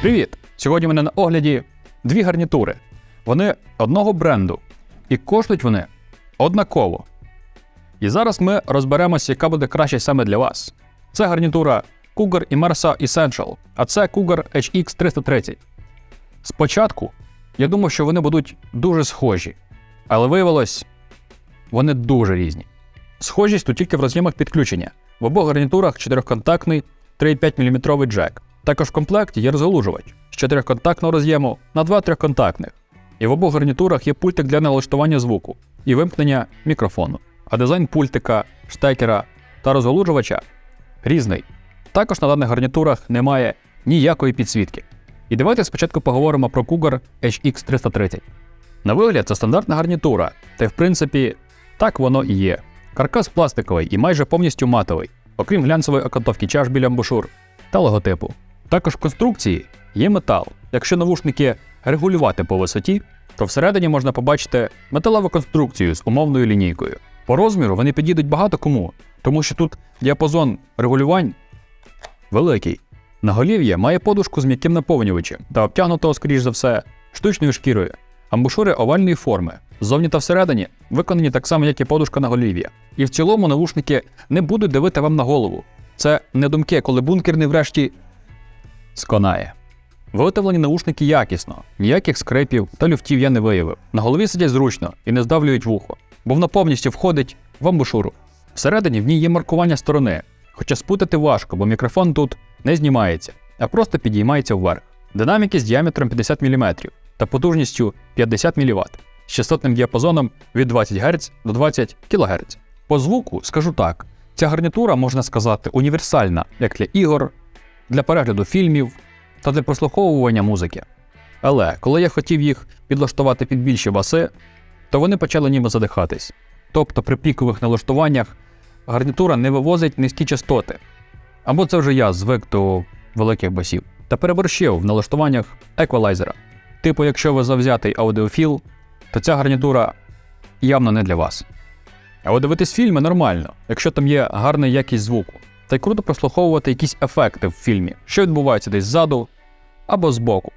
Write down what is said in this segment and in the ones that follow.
Привіт! Сьогодні в мене на огляді дві гарнітури. Вони одного бренду. І коштують вони однаково. І зараз ми розберемося, яка буде краще саме для вас. Це гарнітура Cougar Immersa Essential, а це Cougar HX 330. Спочатку я думав, що вони будуть дуже схожі, але виявилось, вони дуже різні. Схожість тут тільки в роз'ємах підключення. В обох гарнітурах чотирьохконтактний 3,5 мм джек. Також в комплекті є розгалужувач з чотирьохконтактного роз'єму на два трьохконтактних. І в обох гарнітурах є пультик для налаштування звуку і вимкнення мікрофону. А дизайн пультика, штекера та розгалужувача різний. Також на даних гарнітурах немає ніякої підсвітки. І давайте спочатку поговоримо про Cougar HX 330. На вигляд це стандартна гарнітура, та в принципі так воно і є. Каркас пластиковий і майже повністю матовий, окрім глянцевої окантовки чаш біля амбушур та логотипу. Також в конструкції є метал. Якщо навушники регулювати по висоті, то всередині можна побачити металеву конструкцію з умовною лінійкою. По розміру вони підійдуть багато кому, тому що тут діапазон регулювань великий. Наголів'я має подушку з м'яким наповнювачем та обтягнутого, скоріш за все, штучною шкірою. Амбушури овальної форми, ззовні та всередині виконані так само, як і подушка на голів'я. І в цілому навушники не будуть давити вам на голову. Це не думки, коли бункерний врешті сконає. Виготовлені наушники якісно, ніяких скрипів та люфтів я не виявив. На голові сидять зручно і не здавлюють вухо, бо вона повністю входить в амбушуру. Всередині в ній є маркування сторони, хоча спутати важко, бо мікрофон тут не знімається, а просто підіймається вверх. Динаміки з діаметром 50 мм та потужністю 50 мВт з частотним діапазоном від 20 Гц до 20 кГц. По звуку скажу так: ця гарнітура, можна сказати, універсальна як для ігор, для перегляду фільмів та для прослуховування музики. Але коли я хотів їх підлаштувати під більші баси, то вони почали ніби задихатись. Тобто при пікових налаштуваннях гарнітура не вивозить низькі частоти. Або це вже я звик до великих басів. Та переборщив в налаштуваннях еквалайзера. Типу, якщо ви завзятий аудіофіл, то ця гарнітура явно не для вас. А от дивитись фільми нормально, якщо там є гарна якість звуку. Та й круто прослуховувати якісь ефекти в фільмі, що відбувається десь ззаду або збоку.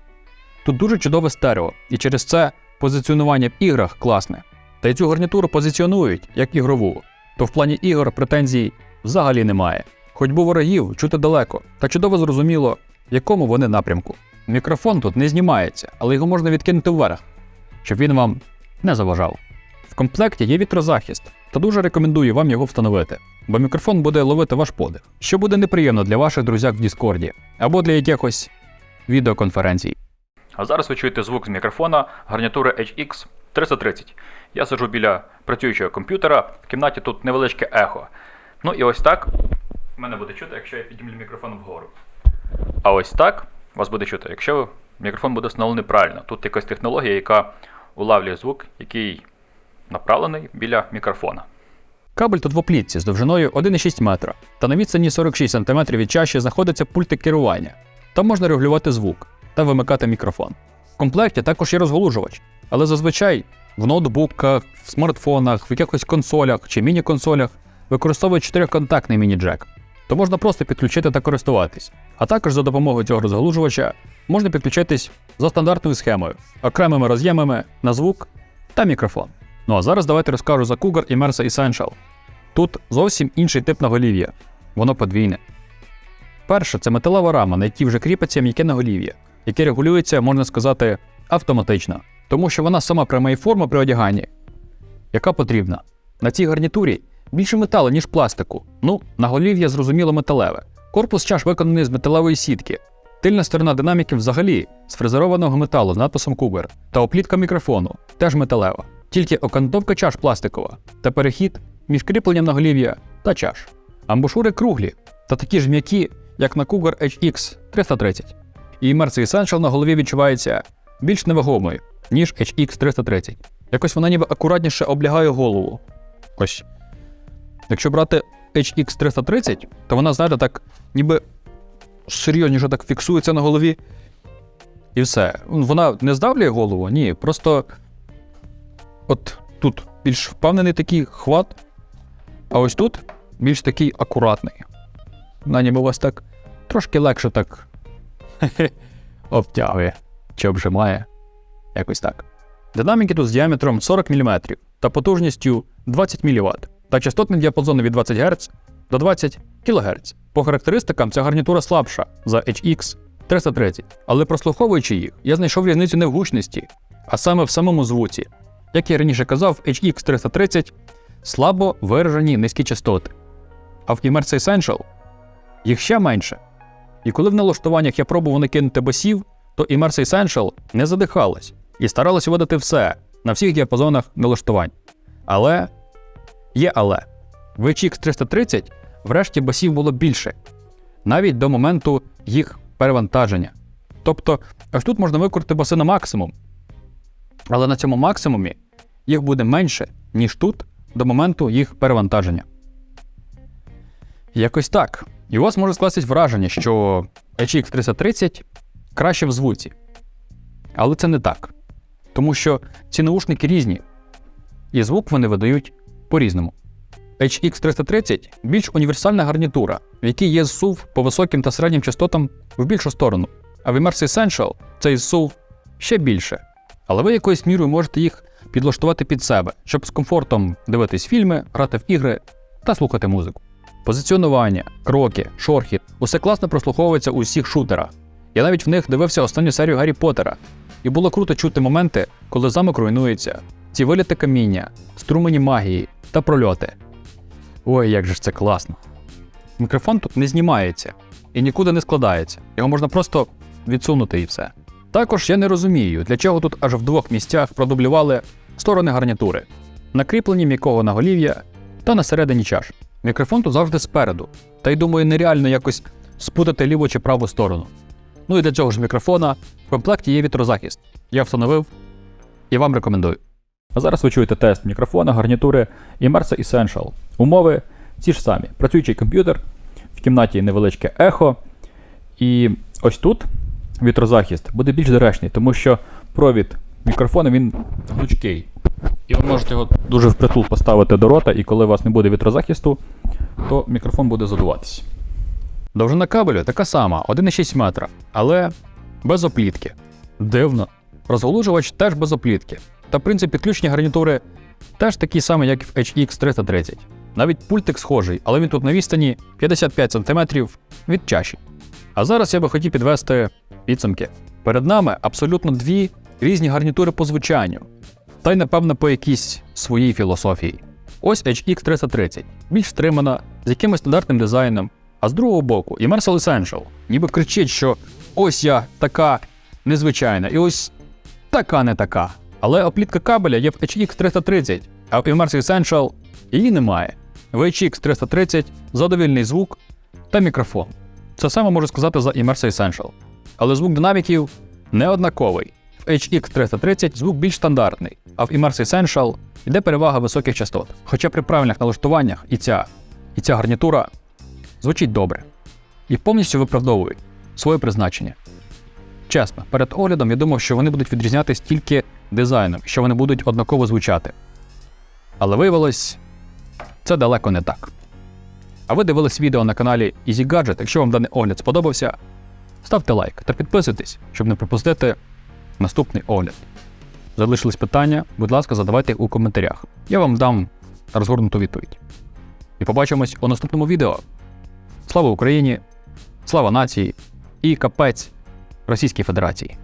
Тут дуже чудове стерео, і через це позиціонування в іграх класне. Та й цю гарнітуру позиціонують як ігрову, то в плані ігор претензій взагалі немає. Хоч би ворогів чути далеко, та чудово зрозуміло, в якому вони напрямку. Мікрофон тут не знімається, але його можна відкинути вверх, щоб він вам не заважав. В комплекті є вітрозахист, та дуже рекомендую вам його встановити, бо мікрофон буде ловити ваш подих, що буде неприємно для ваших друзяк в Діскорді або для якихось відеоконференцій. А зараз ви чуєте звук з мікрофона гарнітури HX 330. Я сиджу біля працюючого комп'ютера, в кімнаті тут невеличке ехо. Ну і ось так мене буде чути, якщо я піднімлю мікрофон вгору. А ось так вас буде чути, якщо мікрофон буде встановлений правильно. Тут якась технологія, яка улавлює звук, який направлений біля мікрофона. Кабель тут в оплітці з довжиною 1,6 метра, та на відстані 46 см від чаші знаходиться пультик керування. Там можна регулювати звук та вимикати мікрофон. В комплекті також є розголужувач, але зазвичай в ноутбуках, в смартфонах, в якихось консолях чи міні-консолях використовують чотириконтактний міні-джек, то можна просто підключити та користуватись. А також за допомогою цього розгалужувача можна підключитись за стандартною схемою, окремими роз'ємами на звук та мікрофон. Ну а зараз давайте розкажу за Cougar Immersa Essential. Тут зовсім інший тип наголів'я, воно подвійне. Перше це металева рама, на якій вже кріпиться м'яке наголів'я, яке регулюється, можна сказати, автоматично, тому що вона сама приймає форму при одяганні, яка потрібна. На цій гарнітурі більше металу, ніж пластику. Ну, наголів'я зрозуміло металеве. Корпус чаш виконаний з металевої сітки. Тильна сторона динаміків взагалі з фрезерованого металу з надписом Cougar. Та оплітка мікрофону теж металева. Тільки окантовка чаш пластикова та перехід між кріпленням наголів'я та чаш. Амбушури круглі та такі ж м'які, як на Cougar HX 330. І Immersive Essential на голові відчувається більш невагомою, ніж HX 330. Якось вона ніби акуратніше облягає голову. Ось. Якщо брати HX 330, то вона, знаєте, так ніби серйозніше так фіксується на голові. І все. Вона не здавлює голову, ні. Просто от тут більш впевнений такий хват, а ось тут більш такий акуратний. На ніби у вас так трошки легше так обтягує чи обжимає. Якось так. Динаміки тут з діаметром 40 мм та потужністю 20 мВт та частотним діапазоном від 20 Гц до 20 кГц. По характеристикам ця гарнітура слабша за HX 330, але прослуховуючи їх, я знайшов різницю не в гучності, а саме в самому звуці. Як я раніше казав, HX 330 слабо виражені низькі частоти, а в Immerse Essential їх ще менше. І коли в налаштуваннях я пробував накинути басів, то Immerse Essential не задихалась і старалась видати все на всіх діапазонах налаштувань. Але є але. В HX 330 врешті басів було більше, навіть до моменту їх перевантаження. Тобто, аж тут можна викрути баси на максимум. Але на цьому максимумі їх буде менше, ніж тут до моменту їх перевантаження. Якось так. І у вас може скластись враження, що HX 330 краще в звуці. Але це не так. Тому що ці наушники різні, і звук вони видають по-різному. HX 330 більш універсальна гарнітура, в якій є зсув по високим та середнім частотам в більшу сторону. А в Immerse Essential цей зсув ще більше. Але ви якоюсь мірою можете їх підлаштувати під себе, щоб з комфортом дивитись фільми, грати в ігри та слухати музику. Позиціонування, кроки, шорхіт усе класно прослуховується у всіх шутерах. Я навіть в них дивився останню серію Гаррі Поттера, і було круто чути моменти, коли замок руйнується, ці виліти каміння, струмені магії та прольоти. Ой, як же ж це класно. Мікрофон тут не знімається і нікуди не складається. Його можна просто відсунути і все. Також я не розумію, для чого тут аж в двох місцях продублювали сторони гарнітури, накріплені м'якого наголів'я та на середині чаш. Мікрофон тут завжди спереду, та й думаю, нереально якось спутати ліву чи праву сторону. Ну і для цього ж мікрофона в комплекті є вітрозахист. Я встановив і вам рекомендую. А зараз ви чуєте тест мікрофона гарнітури Immerse Essential. Умови ті ж самі. Працюючий комп'ютер, в кімнаті невеличке ехо. І ось тут вітрозахист буде більш доречний, тому що провід мікрофона він гнучкий. І ви можете його дуже впритул поставити до рота, і коли у вас не буде вітрозахисту, то мікрофон буде задуватись. Довжина кабелю така сама 1,6 метра, але без оплітки. Дивно. Розголужувач теж без оплітки. Та принцип підключення гарнітури теж такий самий, як в HX 330. Навіть пультик схожий, але він тут на відстані 55 см від чаші. А зараз я би хотів підвести підсумки. Перед нами абсолютно дві різні гарнітури по звучанню, та й напевно по якійсь своїй філософії. Ось HX 330, більш стримана, з якимось стандартним дизайном, а з другого боку, Immersive Essential ніби кричить, що ось я така незвичайна, і ось така не така. Але оплітка кабеля є в HX 330, а в Immersive Essential її немає. В HX 330 задовільний звук та мікрофон. Це саме можу сказати за Immersive Essential. Але звук динаміків не однаковий. В HX 330 звук більш стандартний, а в Immersive Essential йде перевага високих частот. Хоча при правильних налаштуваннях і ця, і ця гарнітура звучить добре і повністю виправдовують своє призначення. Чесно, перед оглядом я думав, що вони будуть відрізнятися тільки дизайном, що вони будуть однаково звучати. Але виявилось, це далеко не так. А ви дивились відео на каналі Easy Gadget. Якщо вам даний огляд сподобався, ставте лайк та підписуйтесь, щоб не пропустити наступний огляд. Залишились питання, будь ласка, задавайте у коментарях. Я вам дам розгорнуту відповідь. І побачимось у наступному відео. Слава Україні! Слава нації і капець Російській Федерації!